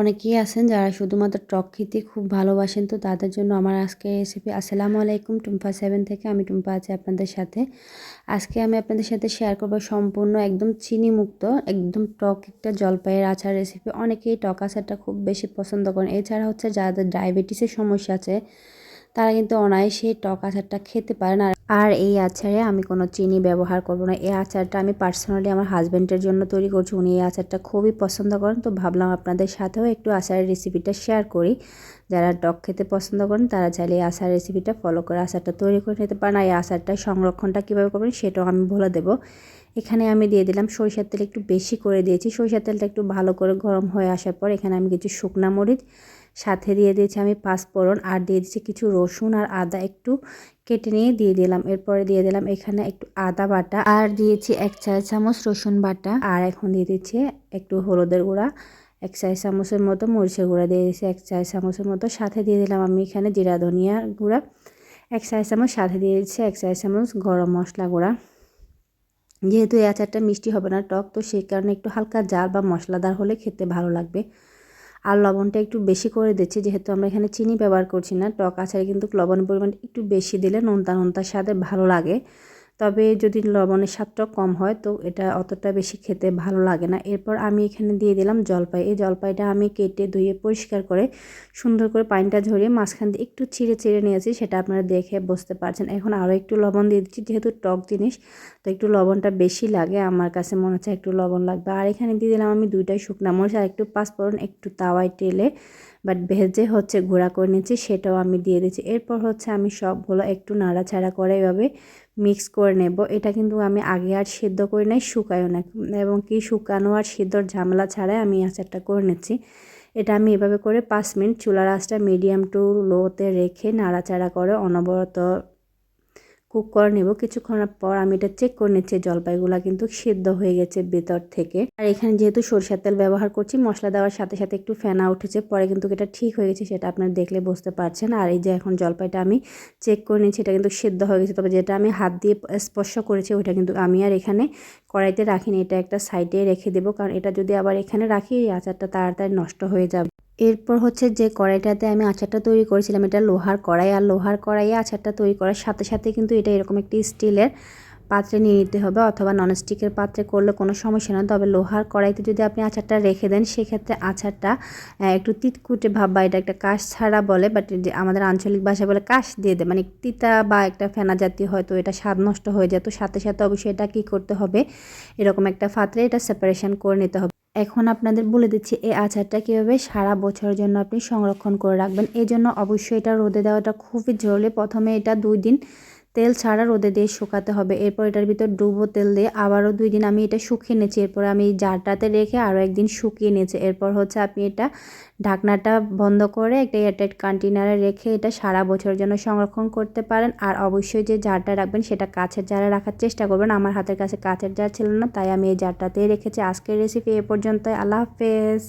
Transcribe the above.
অনেকেই আছেন যারা শুধুমাত্র টক খেতে খুব ভালোবাসেন, তো তাদের জন্য আমার আজকে রেসিপি আসসালামু আলাইকুম। টুম্পা সেভেন থেকে আমি টুম্পা আছি আপনাদের সাথে। আজকে আমি আপনাদের সাথে শেয়ার করব সম্পূর্ণ একদম চিনি মুক্ত একদম টক একটা জলপাইয়ের আচার রেসিপি অনেকেই টক আচারটা খুব বেশি পছন্দ করেন। এছাড়া হচ্ছে যাদের ডায়াবেটিসের সমস্যা আছে, তারা কিন্তু অনায়াসে টক আচারটা খেতে পারেন। আর আর এই আচারে আমি কোনো চিনি ব্যবহার করব না। এই আচারটা আমি পার্সোনালি আমার হাজব্যান্ডের জন্য তৈরি করছি। উনি এই আচারটা খুবই পছন্দ করেন। তো ভাবলাম আপনাদের সাথেও একটু আচারের রেসিপিটা শেয়ার করি। যারা টক খেতে পছন্দ করেন, তারা চাইলে এই আচার রেসিপিটা ফলো করে আচারটা তৈরি করে নিতে পারেন। আর এই আচারটা সংরক্ষণটা কীভাবে করবেন, সেটাও আমি বলে দেবো। এখানে আমি দিয়ে দিলাম সরিষার তেল একটু বেশি করে দিয়েছি। সরিষার তেলটা একটু ভালো করে গরম হয়ে আসার পর এখানে আমি কিছু শুকনা মরিচ সাথে দিয়ে দিয়েছি আমি পাঁচফোড়ন আর দিয়ে দিচ্ছি কিছু রসুন আর আদা একটু কেটে নিয়ে দিয়ে দিলাম। এরপরে দিয়ে দিলাম এখানে একটু আদা বাটা আর দিয়েছি এক চা চামচ রসুন বাটা আর এখন দিয়ে দিচ্ছি একটু হলুদের গুঁড়া, এক চা চামচের মতো মরিচের গুঁড়া দিয়ে দিয়েছি, এক চা চামচের মতো। সাথে দিয়ে দিলাম আমি এখানে জিরা ধনিয়া গুঁড়া, এক চা চামচ। সাথে দিয়ে দিচ্ছি এক চা চামচ গরম মশলা গুঁড়া। যেহেতু এই আচারটা মিষ্টি হবে না টক, তো সেই কারণে একটু হালকা জাল বা মশলাদার হলে খেতে ভালো লাগবে। আর লবণটা একটু বেশি করে দিচ্ছি, যেহেতু আমরা এখানে চিনি ব্যবহার করছি না, টক আচারে কিন্তু লবণের পরিমাণ একটু বেশি দিলে নোনতা নোনতা স্বাদে ভালো লাগে। তবে যদি লবণের স্বাদটা কম হয়, তো এটা অতটা বেশি খেতে ভালো লাগে না। এরপর আমি এখানে দিয়ে দিলাম জলপাই। এই জলপাইটা আমি কেটে ধুয়ে পরিষ্কার করে সুন্দর করে পানিটা ঝরিয়ে মাঝখান দিয়ে একটু ছিঁড়ে ছিঁড়ে নিয়েছি, সেটা আপনারা দেখে বুঝতে পারছেন। এখন আরও একটু লবণ দিয়ে দিচ্ছি, যেহেতু টক জিনিস, তো একটু লবণটা বেশি লাগে। আমার কাছে মনে হচ্ছে একটু লবণ লাগবে। আর এখানে দিয়ে দিলাম আমি দুইটাই শুকনা মরিচ আর একটু পাঁচফোড়ন, একটু তাওয়ায় টেলে বাট ভেজে হচ্ছে গুঁড়া করে নিয়েছি, সেটাও আমি দিয়ে দিচ্ছি এরপর হচ্ছে আমি সবগুলো একটু নাড়াচাড়া করে এভাবে মিক্স করে নেব। এটা কিন্তু আমি আগে আর সিদ্ধ করে নেই, শুকায়ও না। এবং কি শুকানো আর সিদ্ধর ঝামেলা ছাড়াই আমি আচারটা করে নিচ্ছি। এটা আমি এভাবে করে পাঁচ মিনিট চুলার আঁচটা মিডিয়াম টু লোতে রেখে নাড়াচাড়া করে অনবরত কুক করে নেব। কিছুক্ষণের পর আমি এটা চেক করে নিচ্ছি, জলপাইগুলো কিন্তু সিদ্ধ হয়ে গেছে ভেতর থেকে। আর এখানে যেহেতু সরষের তেল ব্যবহার করছি, মশলা দেওয়ার সাথে সাথে একটু ফেনা উঠেছে, পরে কিন্তু এটা ঠিক হয়ে গেছে, সেটা আপনারা দেখলে বুঝতে পারছেন। আর এই যে এখন জলপাইটা আমি চেক করে নিচ্ছি, এটা কিন্তু সিদ্ধ হয়ে গেছে, তবে যেটা আমি হাত দিয়ে স্পর্শ করেছি, ওইটা কিন্তু আমি আর এখানে কড়াইতে রাখিনি, এটা একটা সাইডে রেখে দেবো, কারণ এটা যদি আবার এখানে রাখি, এই আচারটা তাড়াতাড়ি নষ্ট হয়ে যাবে। এরপর হচ্ছে যে কড়াইটাতে আমি আচারটা তৈরি করেছিলাম, এটা লোহার কড়াই, আর লোহার কড়াইয়ে আচারটা তৈরি করার সাথে সাথে কিন্তু এটা এরকম একটি স্টিলের পাত্রে নিয়ে নিতে হবে অথবা ননস্টিকের পাত্রে করলে কোনো সমস্যা না। তবে লোহার কড়াইতে যদি আপনি আচারটা রেখে দেন, সেক্ষেত্রে আচারটা একটু তিতকুটে ভাব বা এটা একটা কাশ ছাড়া বলে বাট আমাদের আঞ্চলিক ভাষায় বলে কাশ দিয়ে দেয় মানে তিতা বা একটা ফেনা জাতীয় হয়তো এটা স্বাদ নষ্ট হয়ে যেত সাথে সাথে অবশ্যই এটা কী করতে হবে? এরকম একটা পাত্রে এটা সেপারেশন করে নিতে হবে। এখন আপনাদের বলে দিচ্ছি, এই আচারটা কীভাবে সারা বছরের জন্য আপনি সংরক্ষণ করে রাখবেন। এই জন্য অবশ্যই এটা রোদে দেওয়াটা খুবই জরুরি। প্রথমে এটা দুই দিন তেল ছাড়া রোদে দিয়ে শুকাতে হবে। এরপর এটার ভিতর ডুবো তেল দিয়ে আবারও দুই দিন আমি এটা শুকিয়ে নিয়েছি। এরপর আমি জারটাতে রেখে আরও একদিন শুকিয়ে নিয়েছি। এরপর হচ্ছে আপনি এটা ঢাকনাটা বন্ধ করে একটা এয়ারটাইট কন্টেনারে রেখে এটা সারা বছরের জন্য সংরক্ষণ করতে পারেন। আর অবশ্যই যে জারটা রাখবেন সেটা কাছের জারে রাখার চেষ্টা করবেন। আমার হাতের কাছে কাছের জার ছিল না, তাই আমি এই জারটাতেই রেখেছি। আজকের রেসিপি এ পর্যন্ত আল্লাহ হাফেজ।